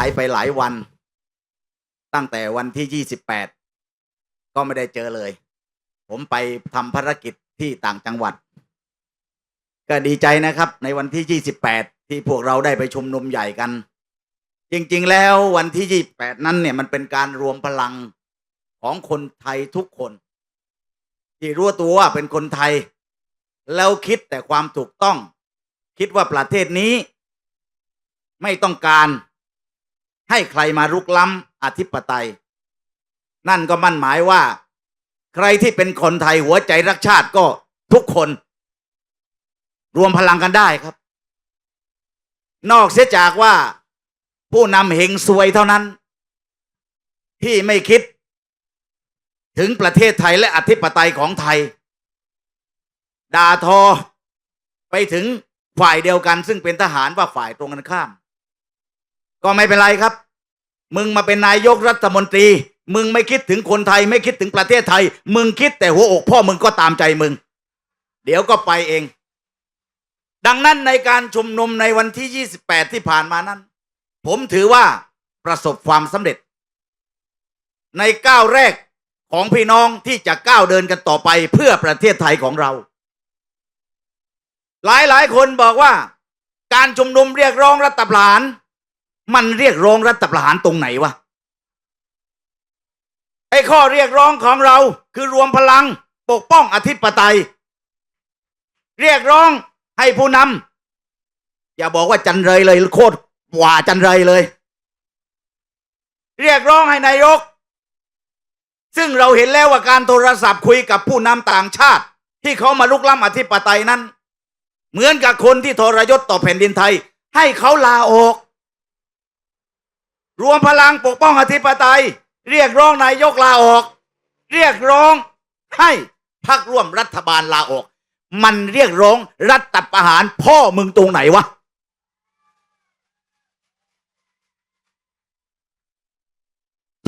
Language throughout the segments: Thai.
ายไปหลายวัน ตั้งแต่วันที่ยี่สิบแปดก็ไม่ได้เจอเลย ผมไปทำภารกิจที่ต่างจังหวัด ก็ดีใจนะครับ ในวันที่ยี่สิบแปดที่พวกเราได้ไปชุมนุมใหญ่กัน จริงๆ แล้ววันที่ยี่แปดนั้นเนี่ยมันเป็นการรวมพลังของคนไทยทุกคน ที่รู้ตัวว่าเป็นคนไทย แล้วคิดแต่ความถูกต้อง คิดว่าประเทศนี้ไม่ต้องการ ให้ใครมารุกล้ำอธิปไตย นั่นก็มั่นหมายว่า ใครที่เป็นคนไทยหัวใจรักชาติก็ทุกคน รวมพลังกันได้ครับ นอกเสียจากว่าผู้นำเฮงซวยเท่านั้น ที่ไม่คิด ถึงประเทศไทยและอธิปไตยของไทย ด่าทอไปถึงฝ่ายเดียวกันซึ่งเป็นทหารว่าฝ่ายตรงกันข้าม ก็ไม่เป็นไรครับ มึงมาเป็นนายกรัฐมนตรี มึงไม่คิดถึงคนไทย ไม่คิดถึงประเทศไทย มึงคิดแต่หัวอกพ่อมึงก็ตามใจมึง เดี๋ยวก็ไปเอง ดังนั้นในการชุมนุมในวันที่ 28 ที่ผ่านมานั้น ผมถือว่าประสบความสำเร็จ ในก้าวแรกของพี่น้องที่จะก้าวเดินกันต่อไปเพื่อประเทศไทยของเรา หลายหลายคนบอกว่า การชุมนุมเรียกร้องรัฐประหาร มันเรียกร้องรัฐประหารตรงไหนวะไอ้ข้อเรียกร้องของเราคือรวมพลังปกป้องอธิปไตย เรียกร้องให้ผู้นำอย่าบอกว่าจันไรเลยโคตรหว่าจันไรเลย เรียกร้องให้นายก ซึ่งเราเห็นแล้วว่าการโทรศัพท์คุยกับผู้นำต่างชาติ ที่เขามาลุกล้ำอธิปไตยนั้น เหมือนกับคนที่ทรยศต่อแผ่นดินไทย ให้เขาลาออก รวมพลังปกป้องอธิปไตย เรียกร้องนายกลาออก เรียกร้องให้พรรคร่วมรัฐบาลลาออก มันเรียกร้องรัฐประหารพ่อมึงตรงไหนวะ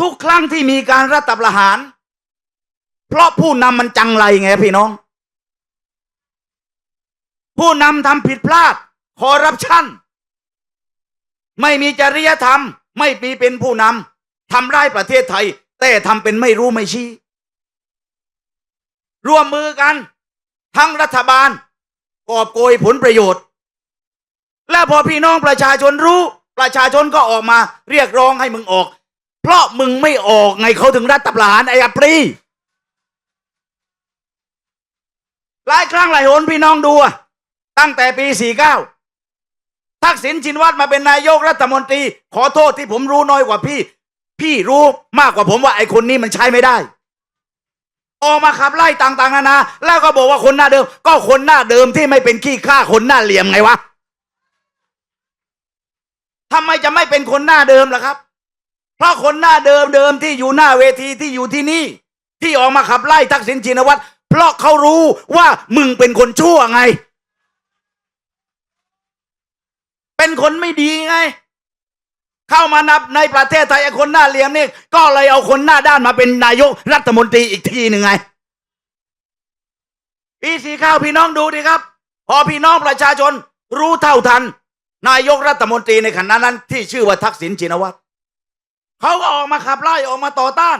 ทุกครั้งที่มีการรัฐประหาร เพราะผู้นำมันจังไรไงพี่น้อง ผู้นำทำผิดพลาด คอร์รัปชัน ไม่มีจริยธรรม ไม่มีเป็นผู้นำทำร้ายประเทศไทย แต่ทำเป็นไม่รู้ไม่ชี้ ร่วมมือกัน ทั้งรัฐบาล กอบโกยผลประโยชน์ และพอพี่น้องประชาชนรู้ ประชาชนก็ออกมาเรียกร้องให้มึงออก เพราะมึงไม่ออกไงเขาถึงรัฐประหารไอ้อปรีหลายครั้งหลายหนพี่น้องดูตั้งแต่ปี49 ทักษิณชินวัตรมาเป็นนายกรัฐมนตรี ขอโทษที่ผมรู้น้อยกว่าพี่ พี่รู้มากกว่าผมว่าไอ้คนนี้มันใช้ไม่ได้ ออกมาขับไล่ต่าง ๆ นานา แล้วก็บอกว่าคนหน้าเดิม ก็คนหน้าเดิมที่ไม่เป็นขี้ข้าคนหน้าเหลี่ยมไงวะทำไมจะไม่เป็นคนหน้าเดิมล่ะครับ เพราะคนหน้าเดิมเดิมที่อยู่หน้าเวทีที่อยู่ที่นี่ ที่ออกมาขับไล่ทักษิณชินวัตรเพราะเขารู้ว่ามึงเป็นคนชั่วไง เป็นคนไม่ดีไง เข้ามานับในประเทศไทยไอ้คนหน้าเหลี่ยมนี่ ก็เลยเอาคนหน้าด้านมาเป็นนายกรัฐมนตรีอีกทีหนึ่งไงปีสีข้าวพี่น้องดูดิครับ พอพี่น้องประชาชนรู้เท่าทัน นายกรัฐมนตรีในขณะนั้น ที่ชื่อว่าทักษิณชินวัตรเขาก็ออกมาขับไล่ออกมาต่อต้าน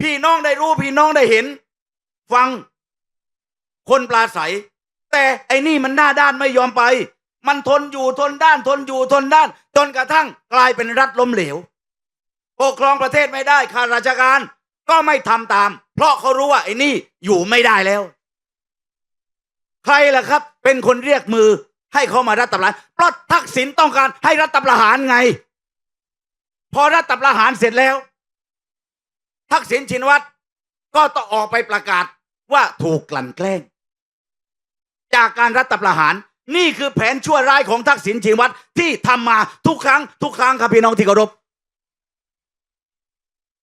พี่น้องได้รู้พี่น้องได้เห็น ฟังคนปลาใสแต่ไอ้นี่มันหน้าด้านไม่ยอมไป มันทนอยู่ทนด้านทนอยู่ทนด้าน จนกระทั่งกลายเป็นรัฐล้มเหลวปกครองประเทศไม่ได้ข้าราชการก็ไม่ทำตาม เพราะเขารู้ว่าไอ้นี่อยู่ไม่ได้แล้ว ใครล่ะครับ เป็นคนเรียกมือให้เขามารัฐประหารเพราะทักษิณต้องการให้รัฐประหารไง พอรัฐประหารเสร็จแล้ว ทักษิณชินวัตรก็ต้องออกไปประกาศว่าถูกกลั่นแกล้ง จากการรัฐประหาร นี่คือแผนชั่วร้ายของทักษิณชินวัตรที่ทำมาทุกครั้ง ทุกครั้งครับพี่น้องที่เคารพ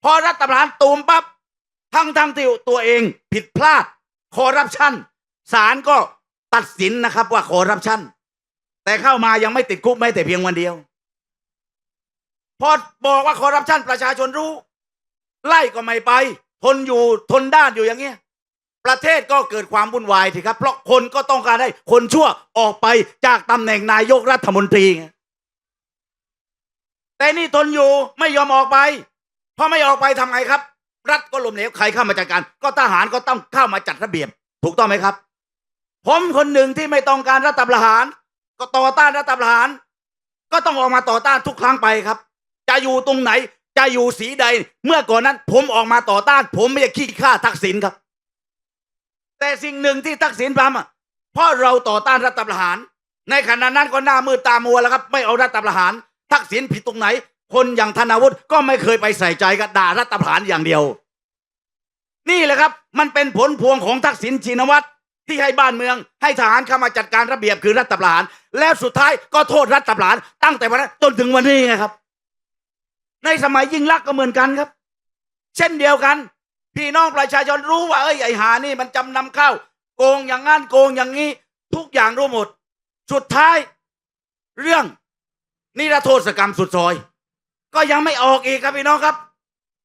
พอรัฐประหารตูมปั๊บทั้งทั้งที่ตัวเองผิดพลาดคอร์รัปชันศาลก็ตัดสินนะครับว่าคอร์รัปชันแต่เข้ามายังไม่ติดคุกไม่แต่เพียงวันเดียว พอบอกว่าคอร์รัปชันประชาชนรู้ ไล่ก็ไม่ไป ทนอยู่ทนด้านอยู่อย่างเงี้ย ประเทศก็เกิดความวุ่นวายทีครับ เพราะคนก็ต้องการให้คนชั่วออกไปจากตำแหน่งนายกรัฐมนตรี แต่นี่ทนอยู่ไม่ยอมออกไปพอไม่ออกไปทำไงครับ รัฐก็ล้มเหลวใครเข้ามาจัดการ ก็ทหารก็ต้องเข้ามาจัดระเบียบ ถูกต้องไหมครับ ผมคนหนึ่งที่ไม่ต้องการรัฐประหาร ก็ต่อต้านรัฐประหาร ก็ต้องออกมาต่อต้านทุกครั้งไปครับ จะอยู่ตรงไหนจะอยู่สีใด เมื่อก่อนนั้นผมออกมาต่อต้าน ผมไม่ได้ขี้ข้าทักษิณครับ แต่สิ่งหนึ่งที่ทักษิณทำเพราะเราต่อต้านรัฐประหาร ในขณะนั้นก็หน้ามืดตามัวแล้วครับ ไม่เอารัฐประหาร ทักษิณผิดตรงไหน คนอย่างธนาวุฒิก็ไม่เคยไปใส่ใจกับด่ารัฐประหารอย่างเดียว นี่แหละครับ มันเป็นผลพวงของทักษิณชินวัตรที่ให้บ้านเมือง ให้ทหารเข้ามาจัดการระเบียบคือรัฐประหาร แล้วสุดท้ายก็โทษรัฐประหาร ตั้งแต่วันนั้นจนถึงวันนี้ไงครับ ในสมัยยิ่งลักษณ์ก็เหมือนกันครับ เช่นเดียวกัน พี่น้องประชาชนรู้ว่าเอ้ยไอ้หานี่มันจำนำเข้า โกงอย่างงั้นโกงอย่างนี้ ทุกอย่างรู้หมด สุดท้าย เรื่องนิรโทษกรรมสุดซอย ก็ยังไม่ออกอีกครับพี่น้องครับ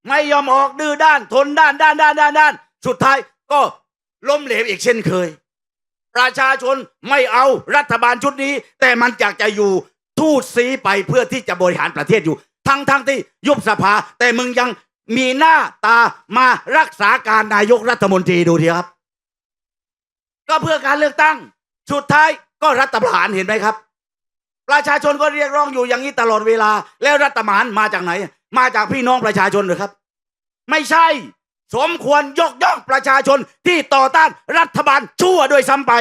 ไม่ยอมออกดื้อด้านทนด้านด้านด้านด้านด้าน สุดท้ายก็ล้มเหลวอีกเช่นเคย ประชาชนไม่เอารัฐบาลชุดนี้ แต่มันอยากจะอยู่ทูดซีไปเพื่อที่จะบริหารประเทศอยู่ ทั้งทั้งที่ยุบสภา แต่มึงยัง มีหน้าตามารักษาการนายกรัฐมนตรีดูทีครับ ก็เพื่อการเลือกตั้ง สุดท้ายก็รัฐประหารเห็นไหมครับ ประชาชนก็เรียกร้องอยู่อย่างนี้ตลอดเวลา แล้วรัฐประหารมาจากไหน มาจากพี่น้องประชาชนหรือครับ ไม่ใช่ สมควรยกย่องประชาชนที่ต่อต้านรัฐบาลชั่วโดวยซ้ำไป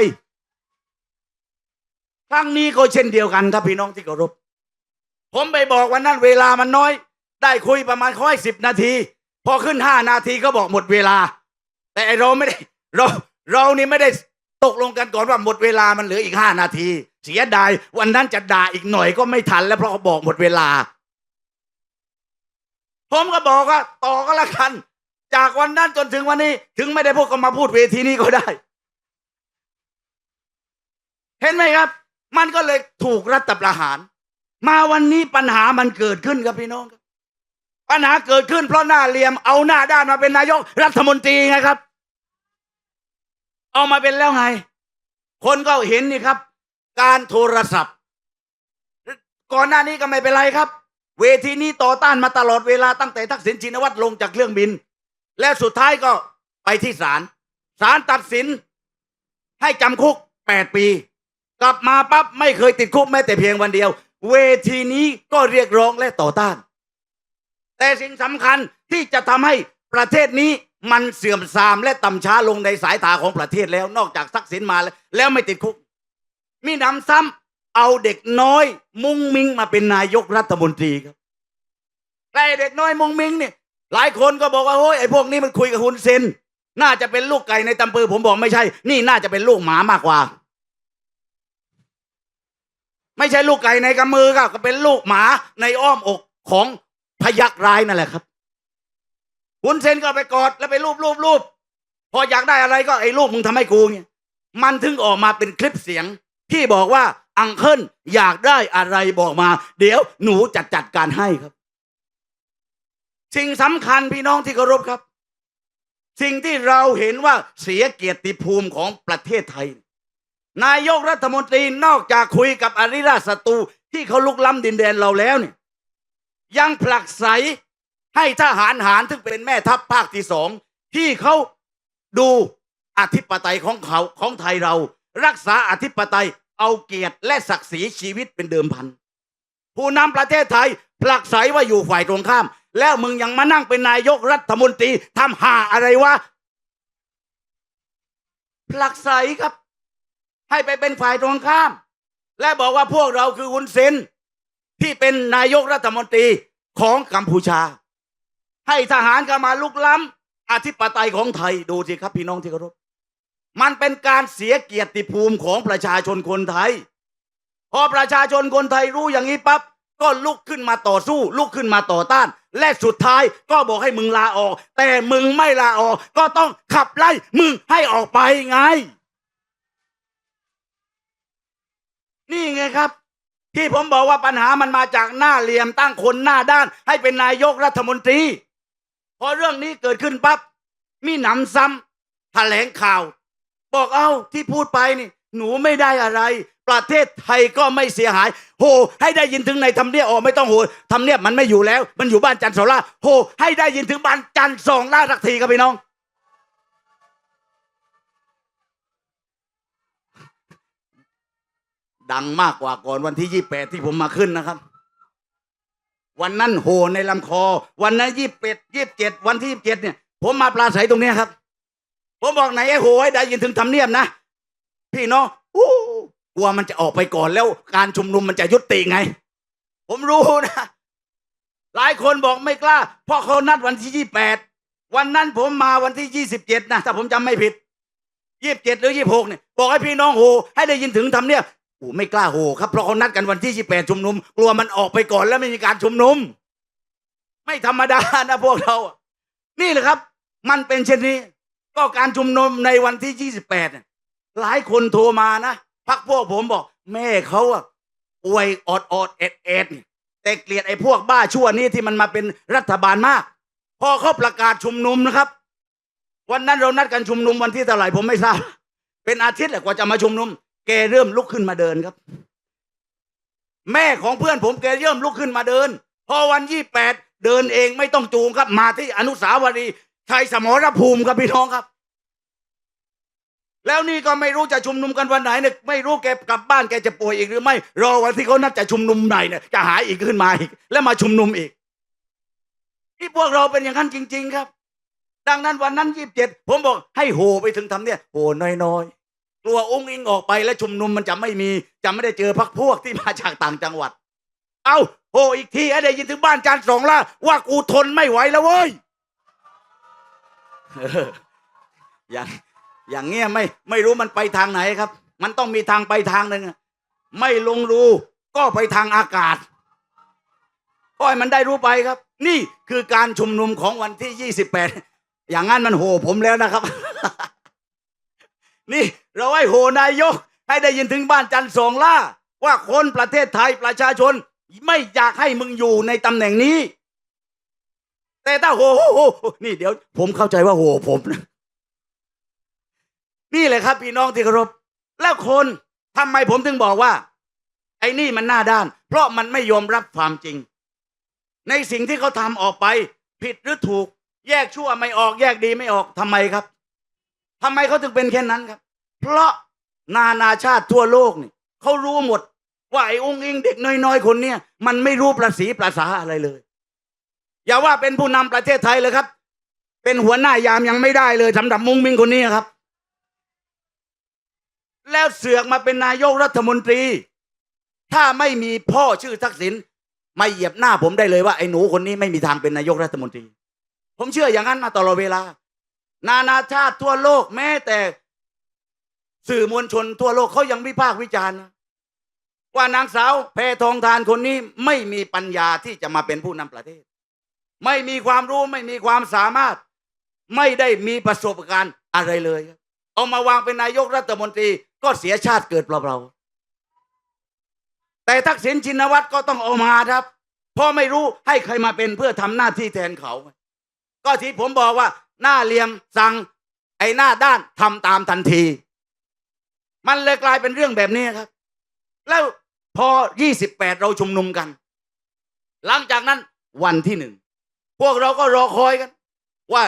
ครั้งนี้ก็เช่นเดียวกันครับพี่น้องที่เคารพผมไปบอกวันนั้นเวลามันน้อย ได้คุยประมาณค่อยสิบนาที พอขึ้นห้านาทีก็บอกหมดเวลา แต่เราไม่ได้เราเรานี่ไม่ได้ตกลงกันก่อนว่าหมดเวลามันเหลืออีกห้านาที เสียดายวันนั้นจะด่าอีกหน่อยก็ไม่ทัน แล้วเพราะเขาบอกหมดเวลา ผมก็บอกว่าต่อก็แล้วกัน จากวันนั้นจนถึงวันนี้ ถึงไม่ได้พวกก็มาพูดเวทีนี้ก็ได้ เห็นไหมครับ มันก็เลยถูกรัฐประหาร มาวันนี้ปัญหามันเกิดขึ้นครับพี่น้องครับ ปัญหาเกิดขึ้นเพราะหน้าเหลี่ยมเอาหน้าด้านมาเป็นนายกรัฐมนตรีไงครับ เอามาเป็นแล้วไง คนก็เห็นนี่ครับ การโทรศัพท์ ก่อนหน้านี้ก็ไม่เป็นไรครับ เวทีนี้ต่อต้านมาตลอดเวลาตั้งแต่ทักษิณชินวัตรลงจากเครื่องบิน และสุดท้ายก็ไปที่ศาลศาลตัดสิน ให้จำคุกแปดปี กลับมาปั๊บไม่เคยติดคุกแม้แต่เพียงวันเดียว เวทีนี้ก็เรียกร้องและต่อต้าน แต่สิ่งสำคัญที่จะทำให้ประเทศนี้มันเสื่อมทรามและต่ำช้าลงในสายตาของประเทศแล้ว นอกจากทักษิณมาแล้วแล้วไม่ติดคุก มีนำซ้ำเอาเด็กน้อย มุงมิงมาเป็นนายกรัฐมนตรีครับไอ้เด็กน้อยมุงมิงเนี่ยหลายคนก็บอกว่าโอ้ยไอ้พวกนี้มันคุยกับฮุนเซนน่าจะเป็นลูกไก่ในตำปือผมบอกไม่ใช่ นี่น่าจะเป็นลูกหมามากกว่า ไม่ใช่ลูกไก่ในกำมือครับก็เป็นลูกหมาในอ้อมอกของ พยักร้ายนั่นแหละครับฮุนเซนก็ไปกอดแล้วไปรูปรูปรูปพออยากได้อะไรก็ไอ้ลูกมึงทำให้กูเนี่ยมันถึงออกมาเป็นคลิปเสียงที่บอกว่าอังเคิลอยากได้อะไรบอกมา เดี๋ยวหนูจัดจัดการให้ครับ สิ่งสำคัญพี่น้องที่เคารพครับ สิ่งที่เราเห็นว่าเสียเกียรติภูมิของประเทศไทย นายกรัฐมนตรีนอกจากคุยกับอริราชศัตรูที่เขาลุกล้ำดินแดนเราแล้วเนี่ย ยังผลักไสให้ทหารหารซึ่งเป็นแม่ทัพภาคที่สองที่เขาดูอธิปไตยของเขาของไทยเรา รักษาอธิปไตยเอาเกียรติและศักดิ์ศรีชีวิตเป็นเดิมพัน ผู้นำประเทศไทยผลักไสว่าอยู่ฝ่ายตรงข้าม แล้วมึงยังมานั่งเป็นนายกรัฐมนตรีทำหาอะไรวะผลักไสครับ ให้ไปเป็นฝ่ายตรงข้าม และบอกว่าพวกเราคืออุนเซน ที่เป็นนายกรัฐมนตรีของกัมพูชา ให้ทหารก็มาลุกล้ำอธิปไตยของไทยดูสิครับพี่น้องที่เคารพมันเป็นการเสียเกียรติภูมิของประชาชนคนไทย พอประชาชนคนไทยรู้อย่างนี้ปั๊บก็ลุกขึ้นมาต่อสู้ ลุกขึ้นมาต่อต้าน และสุดท้ายก็บอกให้มึงลาออก แต่มึงไม่ลาออก ก็ต้องขับไล่มึงให้ออกไปไง นี่ไงครับ ที่ผมบอกว่าปัญหามันมาจากหน้าเหลี่ยมตั้งคนหน้าด้าน ให้เป็นนายกรัฐมนตรี พอเรื่องนี้เกิดขึ้นปั๊บมีหนำซ้ำแถลงข่าว บอกเอ้าที่พูดไปนี่ หนูไม่ได้อะไร ประเทศไทยก็ไม่เสียหาย โห ให้ได้ยินถึงในทำเนียบออกไม่ต้องโหทำเนียบมันไม่อยู่แล้ว มันอยู่บ้านจันทร์สองล่าโห ให้ได้ยินถึงบ้านจันทร์สองล่าสักทีครับพี่น้อง ดังมากกว่าก่อนวันที่ยี่แปดที่ผมมาขึ้นนะครับ วันนั้นโหในลำคอ วันนั้นยี่เป็ดยี่เจ็ดวันที่ยี่เจ็ดเนี่ย ผมมาปลาใสตรงเนี้ยครับ ผมบอกไหนไอ้โหให้ได้ยินถึงทำเนียบนะ พี่น้องอู้กลัวมันจะออกไปก่อนแล้วการชุมนุมมันจะยุติไง ผมรู้นะ หลายคนบอกไม่กล้า เพราะเขานัดวันที่ยี่แปดวันนั้นผมมาวันที่ยี่สิบเจ็ดนะถ้าผมจำไม่ผิดยี่สิบเจ็ดหรือยี่หกเนี่ยบอกให้พี่น้องโหให้ได้ยินถึงทำเนียบ โอ้ไม่กล้าโหครับเพราะเขานัดกันวันที่ยี่แปดชุมนุม กลัวมันออกไปก่อนแล้วไม่มีการชุมนุม ไม่ธรรมดานะพวกเรา นี่แหละครับ มันเป็นเช่นนี้ ก็การชุมนุมในวันที่ 28เนี่ยหลายคนโทรมานะพักพวกผมบอก แม่เขาอะอวยออดออดเอ็ดเอ็ดนี่แต่เกลียดไอ้พวกบ้าชั่วนี้ที่มันมาเป็นรัฐบาลมาก พอเขาประกาศชุมนุมนะครับ วันนั้นเรานัดกันชุมนุมวันที่เท่าไหร่ผมไม่ทราบ เป็นอาทิตย์แหละกว่าจะมาชุมนุม แกเริ่มลุกขึ้นมาเดินครับ แม่ของเพื่อนผมแกเริ่มลุกขึ้นมาเดิน พอวันยี่แปดเดินเองไม่ต้องจูงครับ มาที่อนุสาวรีย์ชัยสมรภูมิครับพี่น้องครับ แล้วนี่ก็ไม่รู้จะชุมนุมกันวันไหนเนี่ยไม่รู้แกกลับบ้านแกจะป่วยอีกหรือไม่ รอวันที่เขานัดจะชุมนุมไหนเนี่ยจะหายอีกขึ้นมาอีก แล้วมาชุมนุมอีกที่พวกเราเป็นอย่างนั้นจริง ๆ ครับ ดังนั้นวันนั้นยี่สิบเจ็ดผมบอกให้โหไปถึงทำเนี่ยโหน้อยๆ กลัวองค์อิงออกไปแล้วชุมนุมมันจะไม่มี จะไม่ได้เจอพักพวกที่มาจากต่างจังหวัด เอาโหอีกทีให้ได้ยินถึงบ้านจานสองล่าว่ากูทนไม่ไหวแล้วเว้ยอย่างอย่างเงี้ยไม่ไม่รู้มันไปทางไหนครับ มันต้องมีทางไปทางหนึ่งไม่ลงรูก็ไปทางอากาศก็ให้มันได้รู้ไปครับ นี่คือการชุมนุมของวันที่ยี่สิบแปดอย่างนั้นมันโหผมแล้วนะครับ นี่ เราให้โหนายก ให้ได้ยินถึงบ้านจันทร์สองล่า ว่าคนประเทศไทยประชาชน ไม่อยากให้มึงอยู่ในตำแหน่งนี้ แต่ถ้าโหนี่เดี๋ยว ผมเข้าใจว่าโหผมนะนี่แหละครับ พี่น้องที่เคารพแล้วคนทำไมผมถึงบอกว่า ไอ้นี่มันหน้าด้าน เพราะมันไม่ยอมรับความจริง ในสิ่งที่เขาทำออกไป ผิดหรือถูก แยกชั่วไม่ออก แยกดีไม่ออกทำไมครับ ทำไมเขาถึงเป็นแค่นั้นครับ เพราะนานาชาติทั่วโลกนี่เขารู้หมด ว่าไอ้องค์อิงเด็กน้อยๆคนเนี้ยมันไม่รู้ประสีประสาอะไรเลย อย่าว่าเป็นผู้นำประเทศไทยเลยครับ เป็นหัวหน้ายามยังไม่ได้เลยสำหรับมุงมิงคนนี้ครับ แล้วเสือกมาเป็นนายกรัฐมนตรี ถ้าไม่มีพ่อชื่อทักษิณมาเหยียบหน้าผมได้เลยว่าไอ้หนูคนนี้ไม่มีทางเป็นนายกรัฐมนตรี ผมเชื่ออย่างนั้นมาตลอดเวลา นานาชาติทั่วโลกแม้แต่ สื่อมวลชนทั่วโลกเขายังวิพากษ์วิจารณ์ว่านางสาวแพทองทานคนนี้ไม่มีปัญญาที่จะมาเป็นผู้นำประเทศ ไม่มีความรู้ไม่มีความสามารถ ไม่ได้มีประสบการณ์อะไรเลยเอามาวางเป็นนายกรัฐมนตรีก็เสียชาติเกิดเปล่าๆแต่ทักษิณชินวัตรก็ต้องเอามาครับเพราะไม่รู้ให้ใครมาเป็นเพื่อทำหน้าที่แทนเขา ก็ที่ผมบอกว่า หน้าเหลี่ยมสั่งไอ้หน้าด้านทำตามทันที มันเลยกลายเป็นเรื่องแบบนี้ครับ แล้วพอ 28 เราชุมนุมกัน หลังจากนั้นวันที่หนึ่ง พวกเราก็รอคอยกัน ว่า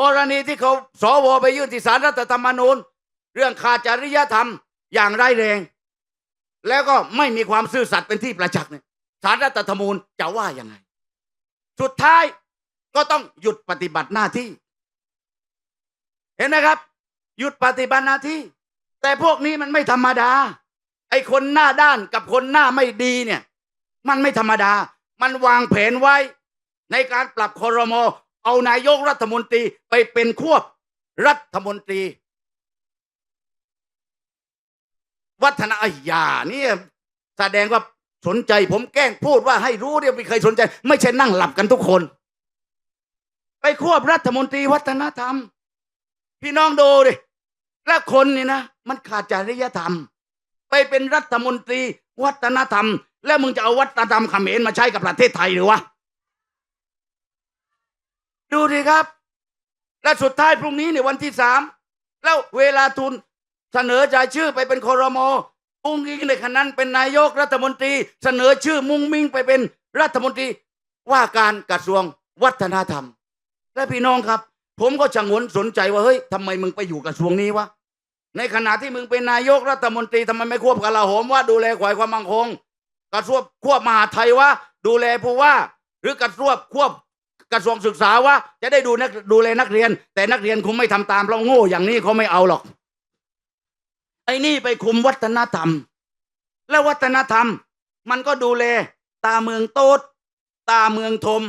กรณีที่เขาสวไปยื่นที่ศาลรัฐธรรมนูญ เรื่องขาดจริยธรรมอย่างร้ายแรง แล้วก็ไม่มีความซื่อสัตย์เป็นที่ประจักษ์เนี่ยศาลรัฐธรรมนูญจะว่ายังไง สุดท้ายก็ต้องหยุดปฏิบัติหน้าที่ เห็นไหมครับ หยุดปฏิบัติหน้าที่ แต่พวกนี้มันไม่ธรรมดา ไอ้คนหน้าด้านกับคนหน้าไม่ดีเนี่ย มันไม่ธรรมดา มันวางแผนไว้ ในการปรับคอรมอเอานายกรัฐมนตรีไปเป็นควบรัฐมนตรี วัฒนอาญาเนี่ยแสดงว่าสนใจผมแกล้งพูดว่าให้รู้เนี่ยไม่เคยสนใจ ไม่ใช่นั่งหลับกันทุกคน ไปควบรัฐมนตรีวัฒนธรรม พี่น้องดูดิและคนนี่นะ มันขาดจริยธรรม ไปเป็นรัฐมนตรี วัฒนธรรม แล้วมึงจะเอาวัฒนธรรมเขมรมาใช้กับประเทศไทยหรือวะดูดิครับ และสุดท้ายพรุ่งนี้ในยวันที่สามแล้วเวลาทุนเสนอใจายชื่อไปเป็นคอรมออุ้งอิงในขณะนั้นเป็นนายกรัฐมนตรี เสนอชื่อมุ้งมิ้งไปเป็นรัฐมนตรีว่าการกระทรวงวัฒนธรรม และพี่น้องครับ ผมก็ชะงนสนใจว่าเฮ้ยทำไมมึงไปอยู่กระทรวงนี้วะในขณะที่มึงเป็นนายกรัฐมนตรีทำไมไม่ควบกลาโหมว่าดูแลขวายความมั่งคงกระทรวงควบมหาไทยว่าดูแลผู้ว่า หรือกระทรวงควบกระทรวงศึกษาว่าจะได้ดูนักดูแลนักเรียน แต่นักเรียนคงไม่ทำตามเพราะโง่อย่างนี้เขาไม่เอาหรอก ไอ้นี่ไปคุมวัฒนธรรม แล้ววัฒนธรรม มันก็ดูแลตาเมืองโต๊ดตาเมืองทม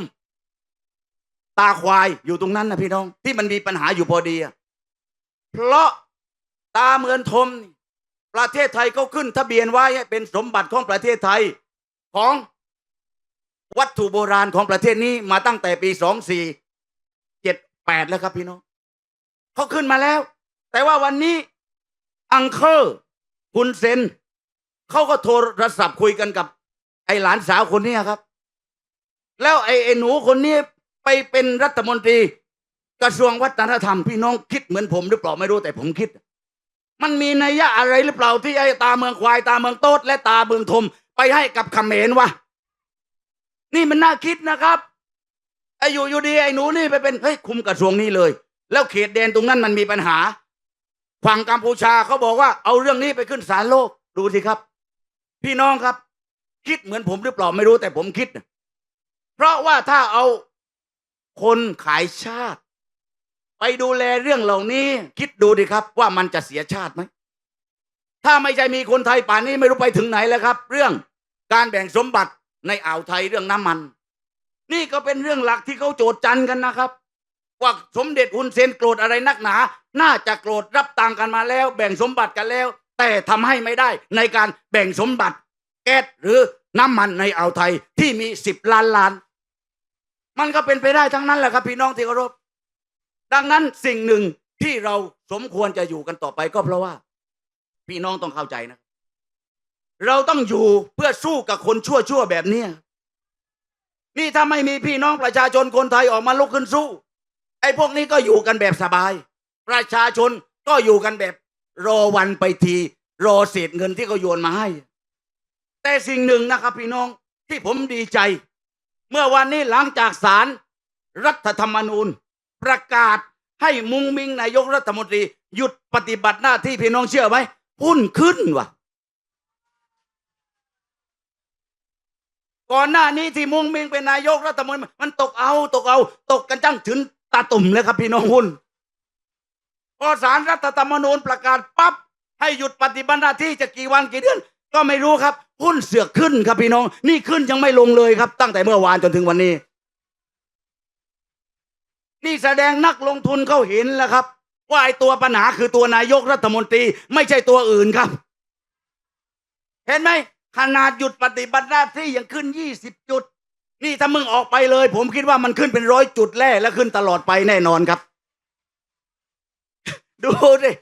ตาควายอยู่ตรงนั้นนะพี่น้อง ที่มันมีปัญหาอยู่พอดีอะเพราะตาเมืองทม ประเทศไทยเขาขึ้นทะเบียนไว้ให้เป็นสมบัติของประเทศไทยของวัตถุโบราณของประเทศนี้มาตั้งแต่ปีสองสี่เจ็ดแปดแล้วครับพี่น้องเขาขึ้นมาแล้ว แต่ว่าวันนี้อังเคอร์คุณเซนเขาก็โทรศัพท์คุยกันกับ ไอหลานสาวคนนี้ครับ แล้วไอไอหนูคนนี้ ไปเป็นรัฐมนตรี กระทรวงวัฒนธรรมพี่น้องคิดเหมือนผมหรือเปล่าไม่รู้แต่ผมคิด มันมีนัยยะอะไรหรือเปล่าที่ไอ้ตาเมืองควายตาเมืองโต๊ดและตาเมืองทม ไปให้กับเขมรวะนี่มันน่าคิดนะครับไอ้อยู่อยู่ดีไอ้หนูนี่ไปเป็นเฮ้ยคุมกระทรวงนี้เลย แล้วเขตแดนตรงนั้นมันมีปัญหาฝั่งกัมพูชาเขาบอกว่าเอาเรื่องนี้ไปขึ้นศาลโลกดูสิครับ พี่น้องครับ คิดเหมือนผมหรือเปล่าไม่รู้แต่ผมคิด เพราะว่าถ้าเอา คนขายชาติ ไปดูแลเรื่องเหล่านี้ คิดดูดิครับว่ามันจะเสียชาติไหมถ้าไม่ใช่มีคนไทยป่านนี้ไม่รู้ไปถึงไหนแล้วครับ เรื่องการแบ่งสมบัติในอ่าวไทยเรื่องน้ำมัน นี่ก็เป็นเรื่องหลักที่เขาโจทย์จันกันนะครับ ว่าสมเด็จฮุนเซนโกรธอะไรนักหนา น่าจะโกรธรับตังค์กันมาแล้ว แบ่งสมบัติกันแล้ว แต่ทำให้ไม่ได้ในการแบ่งสมบัติ แก๊สหรือน้ำมันในอ่าวไทยที่มีสิบล้านล้าน มันก็เป็นไปได้ทั้งนั้นแหละครับพี่น้องที่เคารพดังนั้นสิ่งหนึ่งที่เราสมควรจะอยู่กันต่อไปก็เพราะว่า พี่น้องต้องเข้าใจนะ เราต้องอยู่เพื่อสู้กับคนชั่วชั่วแบบเนี้นี่ถ้าไม่มีพี่น้องประชาชนคนไทยออกมาลุกขึ้นสู้ ไอ้พวกนี้ก็อยู่กันแบบสบาย ประชาชนก็อยู่กันแบบ รอวันไปที รอเศษเงินที่เขาโยนมาให้ แต่สิ่งหนึ่งนะครับ พี่น้องที่ผมดีใจ เมื่อวันนี้หลังจากศาลรัฐธรรมนูญ ประกาศให้มุงมิงนายกรัฐมนตรี หยุดปฏิบัติหน้าที่พี่น้องเชื่อไหมหุ้นขึ้นว่ะ ก่อนหน้านี้ที่มุงมิงเป็นนายกรัฐมนตรีมันตกเอาตกเอา ตกกันจังถึงตาตุ่มเลยครับพี่น้องหุ้นพอสารรัฐธรรมนูญประกาศปั๊บให้หยุดปฏิบัติหน้าที่จะกี่วันกี่เดือน ก็ไม่รู้ครับ หุ้นเสือกขึ้นครับพี่น้อง นี่ขึ้นยังไม่ลงเลยครับ ตั้งแต่เมื่อวานจนถึงวันนี้ นี่แสดงนักลงทุนเขาเห็นแล้วครับ ว่าไอ้ตัวปัญหาคือตัวนายกรัฐมนตรี ไม่ใช่ตัวอื่นครับ เห็นไหมขนาดหยุดปฏิบัติหน้าที่ยังขึ้นยี่สิบจุด นี่ถ้ามึงออกไปเลย ผมคิดว่ามันขึ้นเป็นร้อยจุดแรกและขึ้นตลอดไปแน่นอนครับ ดูดิ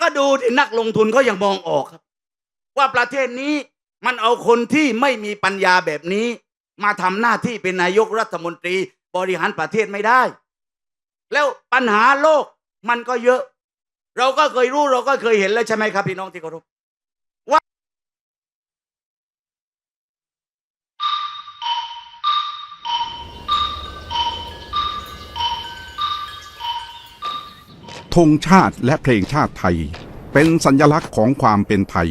ก็ดูที่นักลงทุนเขายังมองออกครับ ว่าประเทศนี้มันเอาคนที่ไม่มีปัญญาแบบนี้ มาทำหน้าที่เป็นนายกรัฐมนตรีบริหารประเทศไม่ได้ แล้วปัญหาโลกมันก็เยอะ เราก็เคยรู้เราก็เคยเห็นแล้วใช่ไหมครับพี่น้องที่เคารพธงชาติและเพลงชาติไทย เป็นสัญลักษณ์ของความเป็นไทย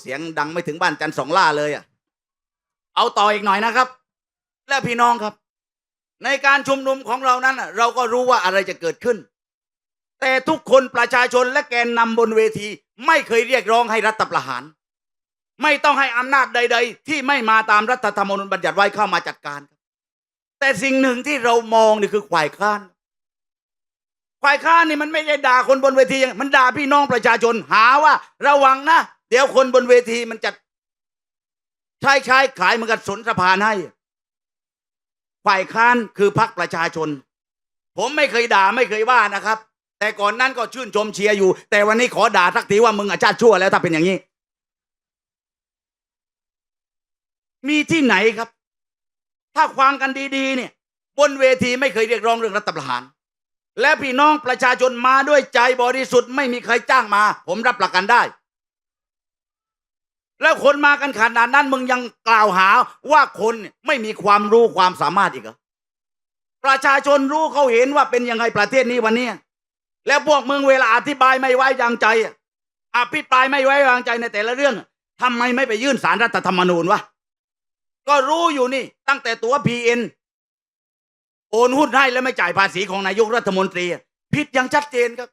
เสียงดังไม่ถึงบ้านจันสองล่าเลยอะ เอาต่ออีกหน่อยนะครับ และพี่น้องครับ ในการชุมนุมของเรานั้น เราก็รู้ว่าอะไรจะเกิดขึ้น แต่ทุกคนประชาชนและแกนนำบนเวที ไม่เคยเรียกร้องให้รัฐประหาร ไม่ต้องให้อำนาจใด ๆ ที่ไม่มาตามรัฐธรรมนูญบัญญัติไว้เข้ามาจัดการ แต่สิ่งหนึ่งที่เรามองนี่คือฝ่ายค้านฝ่ายค้านนี่มันไม่ได้ด่าคนบนเวทีย่างมันด่าพี่น้องประชาชนหาว่า ระวังนะ เดี๋ยวคนบนเวทีมันจะใช้ใช้ขายเหมือนกับสนสะพานให้ฝ่ายค้านคือพรรคประชาชน ผมไม่เคยด่าไม่เคยว่านะครับ แต่ก่อนนั้นก็ชื่นชมเชียร์อยู่ แต่วันนี้ขอด่าสักทีว่ามึงอาชาติชั่วแล้วถ้าเป็นอย่างนี้ มีที่ไหนครับ ถ้าฟังกันดีๆ เนี่ย บนเวทีไม่เคยเรียกร้องเรื่องรัฐประหาร และพี่น้องประชาชนมาด้วยใจบริสุทธิ์ไม่มีใครจ้างมา ผมรับประกันได้ แล้วคนมากันขนาดนั้นมึงยังกล่าวหาว่าคนไม่มีความรู้ความสามารถอีกเหรอประชาชนรู้เขาเห็นว่าเป็นยังไงประเทศนี้วันเนี้ยแล้วพวกมึงเวลาอธิบายไม่ไว้วางใจอภิปรายไม่ไว้วางใจในแต่ละเรื่องอะทำไมไม่ไปยื่นสารรัฐธรรมนูญวะก็รู้อยู่นี่ ตั้งแต่ตัวพีเอ็นโอนหุ้นให้แล้วไม่จ่ายภาษีของนายกรัฐมนตรีผิดอย่างชัดเจนครับ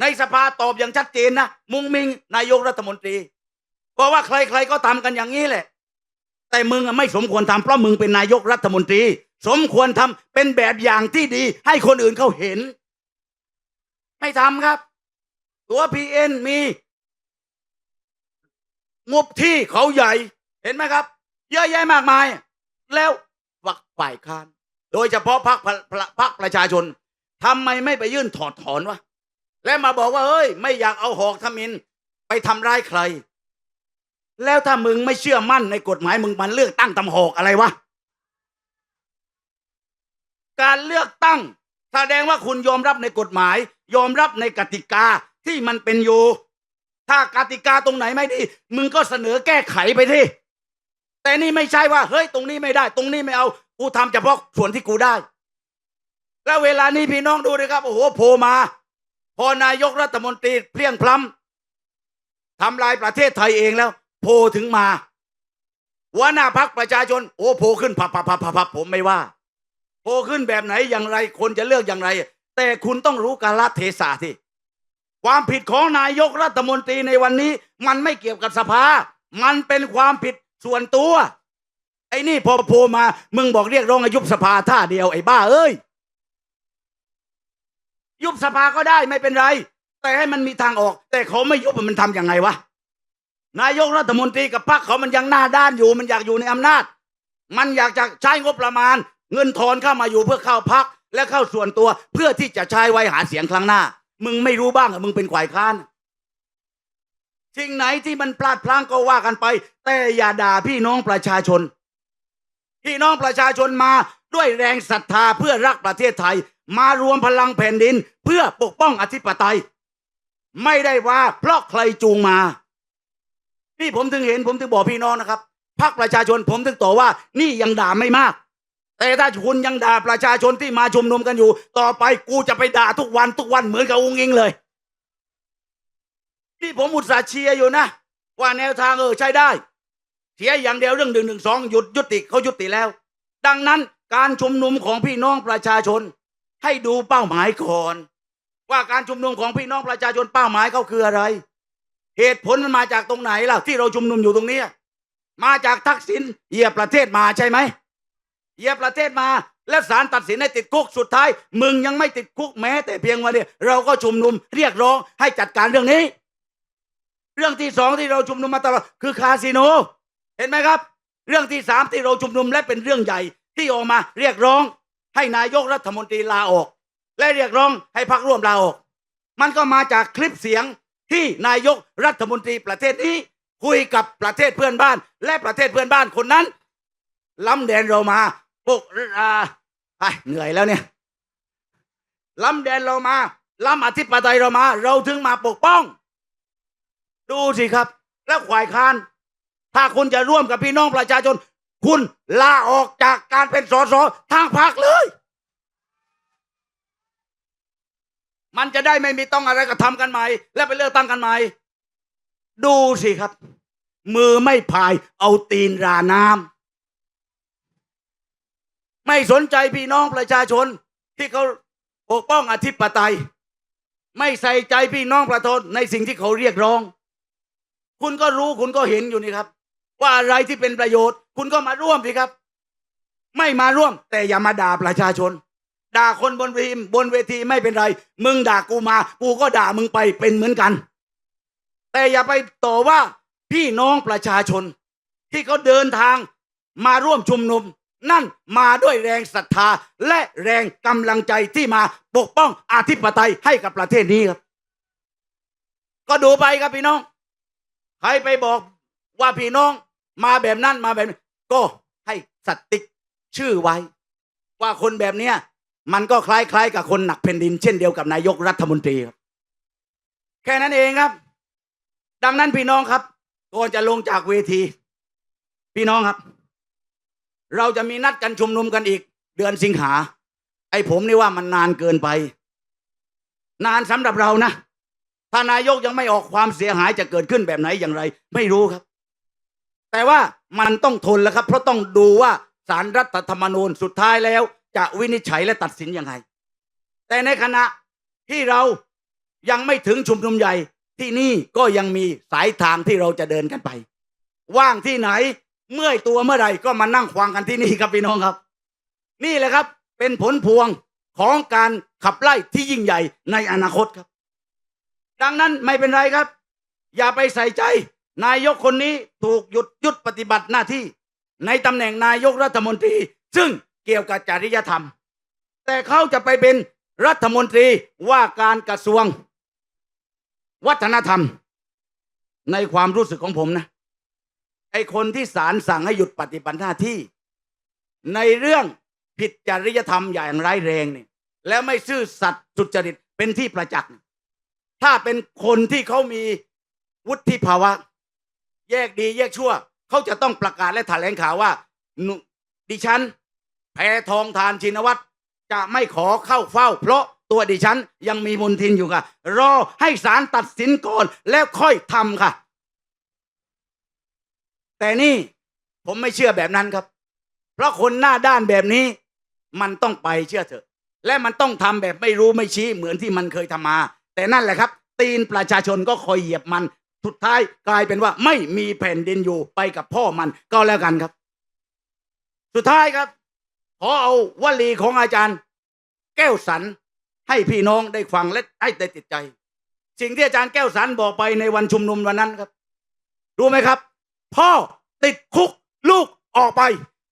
ในสภาตอบอย่างชัดเจนนะมุงมิงนายกรัฐมนตรี ราะว่าใครๆก็ทำกันอย่างนี้แหละ แต่มึงอะไม่สมควรทำเพราะมึงเป็นนายกรัฐมนตรี สมควรทำเป็นแบบอย่างที่ดี ให้คนอื่นเขาเห็น ไม่ทำครับ ตัวพีเอ็นมีงบที่เขาใหญ่เห็นไหมครับ เยอะแยะมากมาย แล้วฝักฝ่ายค้าน โดยเฉพาะพรรคพรรคประชาชนทำไมไม่ไปยื่นถอดถอนวะและมาบอกว่าเฮ้ย ไม่อยากเอาหอกทมิน ไปทำร้ายใคร แล้วถ้ามึงไม่เชื่อมั่นในกฎหมายมึงมันเลือกตั้งตำหอกอะไรวะ การเลือกตั้ง แสดงว่าคุณยอมรับในกฎหมาย ยอมรับในกติกาที่มันเป็นอยู่ ถ้ากติกาตรงไหนไม่ดี มึงก็เสนอแก้ไขไปที่แต่นี่ไม่ใช่ว่าเฮ้ยตรงนี้ไม่ได้ ตรงนี้ไม่เอา กูทำเฉพาะส่วนที่กูได้ แล้วเวลานี้พี่น้องดูนะครับโอ้โหโผลมา พอนายกรัฐมนตรีเพลียงพล้ำทำลายประเทศไทยเองแล้ว โผล่ถึงมาหัวหน้าพักประชาชน โอ้โผล่ขึ้นพับพับพับพับผมไม่ว่าโผล่ขึ้นแบบไหนอย่างไรคนจะเลือกอย่างไร แต่คุณต้องรู้กาลเทศะที่ความผิดของนายกรัฐมนตรีในวันนี้ มันไม่เกี่ยวกับสภา มันเป็นความผิดส่วนตัว ไอ้นี่พอโผล่มา มึงบอกเรียกร้องยุบสภาท่าเดียวไอ้บ้าเอ้ย ยุบสภาก็ได้ไม่เป็นไร แต่ให้มันมีทางออก แต่เขาไม่ยุบมันทำยังไงวะ นายกรัฐมนตรีกับพรรคเขามันยังหน้าด้านอยู่ มันอยากอยู่ในอำนาจ มันอยากจะใช้งบประมาณ เงินทอนเข้ามาอยู่เพื่อเข้าพักและเข้าส่วนตัวเพื่อที่จะใช้ไว้หาเสียงครั้งหน้า มึงไม่รู้บ้างมึงเป็นฝ่ายค้านสิ่งไหนที่มันพลาดพลั้งก็ว่ากันไป แต่อย่าด่าพี่น้องประชาชน พี่น้องประชาชนมาด้วยแรงศรัทธาเพื่อรักประเทศไทย มารวมพลังแผ่นดิน เพื่อปกป้องอธิปไตย ไม่ได้ว่าเพราะใครจูงมา นี่ผมถึงเห็นผมถึงบอกพี่น้องนะครับพรรคประชาชนผมถึงต่อว่า นี่ยังด่าไม่มาก แต่ถ้าคุณยังด่าประชาชนที่มาชุมนุมกันอยู่ ต่อไปกูจะไปด่าทุกวันทุกวันเหมือนกับองค์อิงเลยนี่ผมอุตส่าห์เชียร์อยู่นะว่าแนวทางเออใช้ได้เสียอย่างเดียวเรื่องหนึ่งหนึ่งสองหยุดยุติเขายุติแล้ว ดังนั้นการชุมนุมของพี่น้องประชาชน ให้ดูเป้าหมายก่อน ว่าการชุมนุมของพี่น้องประชาชนเป้าหมายเขาคืออะไร เหตุผลมันมาจากตรงไหนล่ะ ที่เราชุมนุมอยู่ตรงนี้ มาจากทักษิณเหยียบประเทศมาใช่ไหมเหยียบประเทศมา และศาลตัดสินให้ติดคุกสุดท้าย มึงยังไม่ติดคุกแม้ แต่เพียงวันเดียวเราก็ชุมนุมเรียกร้องให้จัดการเรื่องนี้ เรื่องที่สองที่เราชุมนุมมาตลอดคือคาสิโน เห็นไหมครับ เรื่องที่สามที่เราชุมนุมและเป็นเรื่องใหญ่ที่ออกมาเรียกร้องให้นายกรัฐมนตรีลาออก และเรียกร้องให้พรรคร่วมลาออก มันก็มาจากคลิปเสียง ที่นายกรัฐมนตรีประเทศนี้ คุยกับประเทศเพื่อนบ้าน และประเทศเพื่อนบ้านคนนั้นล้ำแดนเรามาพวกอ่าไปเหนื่อยแล้วเนี่ยล้ำแดนเรามาล้ำอธิปไตยเรามา เราถึงมาปกป้อง ดูสิครับ แล้วขวายคานถ้าคุณจะร่วมกับพี่น้องประชาชน คุณลาออกจากการเป็นสสทางพรรคเลย มันจะได้ไม่มีต้องอะไรก็ทำกันใหม่ และไปเลือกตั้งกันใหม่ดูสิครับ มือไม่พายเอาตีนราน้ำไม่สนใจพี่น้องประชาชนที่เขาปกป้องอธิปไตย ไม่ใส่ใจพี่น้องประชาชนในสิ่งที่เขาเรียกร้อง คุณก็รู้คุณก็เห็นอยู่นี่ครับ ว่าอะไรที่เป็นประโยชน์ คุณก็มาร่วมสิครับ ไม่มาร่วม แต่อย่ามาด่าประชาชน ด่าคนบนเวทีบนเวทีไม่เป็นไร มึงด่ากูมา กูก็ด่ามึงไปเป็นเหมือนกัน แต่อย่าไปต่อว่าพี่น้องประชาชน ที่เขาเดินทางมาร่วมชุมนุม นั่นมาด้วยแรงศรัทธาและแรงกำลังใจที่มาปกป้องอธิปไตยให้กับประเทศนี้ครับ ก็ดูไปครับพี่น้องใครไปบอกว่าพี่น้องมาแบบนั้นมาแบบนี้ก็ให้สตย์ติกชื่อไว้ ว่าคนแบบเนี้ย มันก็คล้ายๆ กับคนหนักแผ่นดิน เช่นเดียวกับนายกรัฐมนตรีครับแค่นั้นเองครับ ดังนั้นพี่น้องครับก่อนจะลงจากเวที พี่น้องครับ เราจะมีนัดกันชุมนุมกันอีก เดือนสิงหา ไอ้ผมนี่ว่ามันนานเกินไป นานสำหรับเรานะถ้านายกยังไม่ออกความเสียหายจะเกิดขึ้นแบบไหนอย่างไร ไม่รู้ครับ แต่ว่ามันต้องทนแล้วครับ เพราะต้องดูว่าสารรัฐธรรมนูญสุดท้ายแล้ว จะวินิจฉัยและตัดสินยังไง แต่ในขณะที่เรายังไม่ถึงชุมนุมใหญ่ที่นี่ก็ยังมีสายทางที่เราจะเดินกันไป ว่างที่ไหนเมื่อยตัวเมื่อไหร่ก็มานั่งฟังกันที่นี่ครับพี่น้องครับ นี่แหละครับเป็นผลพวงของการขับไล่ที่ยิ่งใหญ่ในอนาคตครับ ดังนั้นไม่เป็นไรครับ อย่าไปใส่ใจ นายกคนนี้ถูกหยุดหยุดปฏิบัติหน้าที่ ในตำแหน่งนายกรัฐมนตรี ซึ่ง เกี่ยวกับจริยธรรม แต่เขาจะไปเป็นรัฐมนตรีว่าการกระทรวง วัฒนธรรม ในความรู้สึกของผมนะ ไอคนที่ศาลสั่งให้หยุดปฏิบัติหน้าที่ ในเรื่องผิดจริยธรรมอย่างร้ายแรงเนี่ยแล้วไม่ซื่อสัตย์สุจริตเป็นที่ประจักษ์ถ้าเป็นคนที่เขามีวุฒิภาวะ แยกดีแยกชั่ว เขาจะต้องประกาศและแถลงข่าวว่าดิฉัน ทองทานชินวัตรจะไม่ขอเข้าเฝ้า เพราะตัวดิฉันยังมีมนทินอยู่ค่ะ รอให้ศาลตัดสินก่อนแล้วค่อยทำค่ะ แต่นี่ผมไม่เชื่อแบบนั้นครับ เพราะคนหน้าด้านแบบนี้ มันต้องไปเชื่อเถอะ และมันต้องทำแบบไม่รู้ไม่ชี้เหมือนที่มันเคยทำมา แต่นั่นแหละครับ ตีนประชาชนก็คอยเหยียบมันสุดท้ายกลายเป็นว่าไม่มีแผ่นดินอยู่ไปกับพ่อมันก็แล้วกันครับ สุดท้ายครับ ขอเอาวลีของอาจารย์ แก้วสันให้พี่น้องได้ฟังและให้ได้ติดใจ สิ่งที่อาจารย์แก้วสันบอกไปในวันชุมนุมวันนั้นครับ รู้ไหมครับ พ่อติดคุกลูกออกไป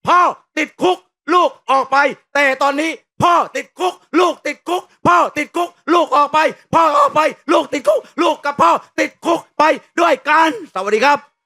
พ่อติดคุกลูกออกไป แต่ตอนนี้พ่อติดคุก ลูกติดคุก พ่อติดคุก ลูกออกไป พ่อออกไป ลูกติดคุก ลูกกับพ่อติดคุกไปด้วยกัน สวัสดีครับ